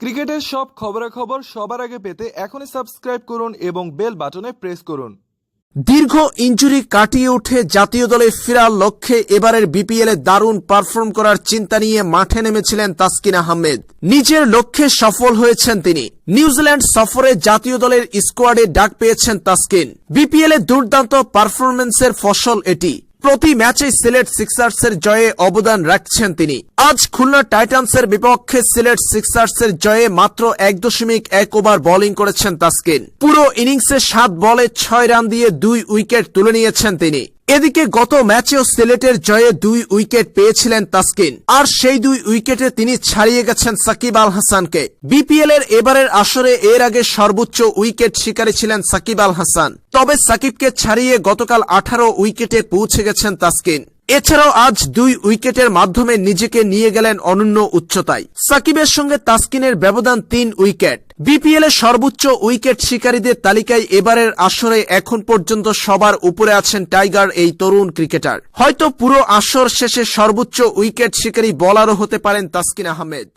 ক্রিকেটের সব খবরাখবর সবার আগে পেতে এখনই সাবস্ক্রাইব করুন এবং বেল বাটনে প্রেস করুন। দীর্ঘ ইঞ্জুরি কাটিয়ে উঠে জাতীয় দলে ফেরার লক্ষ্যে এবারের বিপিএল এ দারুণ পারফর্ম করার চিন্তা নিয়ে মাঠে নেমেছিলেন তাসকিন আহমেদ। নিজের লক্ষ্যে সফল হয়েছেন তিনি। নিউজিল্যান্ড সফরে জাতীয় দলের স্কোয়াডে ডাক পেয়েছেন তাসকিন। বিপিএল এ দুর্দান্ত পারফরমেন্সের ফসল এটি। প্রতি ম্যাচে সিলেট সিক্সার্সের জয়ে অবদান রাখছেন তিনি। আজ খুলনা টাইটান্সের বিপক্ষে সিলেট সিক্সার্সের জয়ে মাত্র এক দশমিক এক ওভার বোলিং করেছেন তাসকিন। পুরো ইনিংসে সাত বলে ছয় রান দিয়ে দুই উইকেট তুলে নিয়েছেন তিনি। এদিকে গত ম্যাচেও সিলেটের জয়ে দুই উইকেট পেয়েছিলেন তাসকিন। আর সেই দুই উইকেটে তিনি ছাড়িয়ে গেছেন সাকিব আল হাসানকে। বিপিএল এর এবারের আসরে এর আগে সর্বোচ্চ উইকেট শিকারী ছিলেন সাকিব আল হাসান। তবে সাকিবকে ছাড়িয়ে গতকাল আঠারো উইকেটে পৌঁছে গেছেন তাসকিন। এছাড়াও আজ দুই উইকেটের মাধ্যমে নিজেকে নিয়ে গেলেন অনন্য উচ্চতায়। সাকিবের সঙ্গে তাসকিনের ব্যবধান তিন উইকেট। বিপিএল এর সর্বোচ্চ উইকেট শিকারীদের তালিকায় এবারের আসরে এখন পর্যন্ত সবার উপরে আছেন টাইগার, এই তরুণ ক্রিকেটার। হয়তো পুরো আসর শেষে সর্বোচ্চ উইকেট শিকারী বলারও হতে পারেন তাসকিন আহমেদ।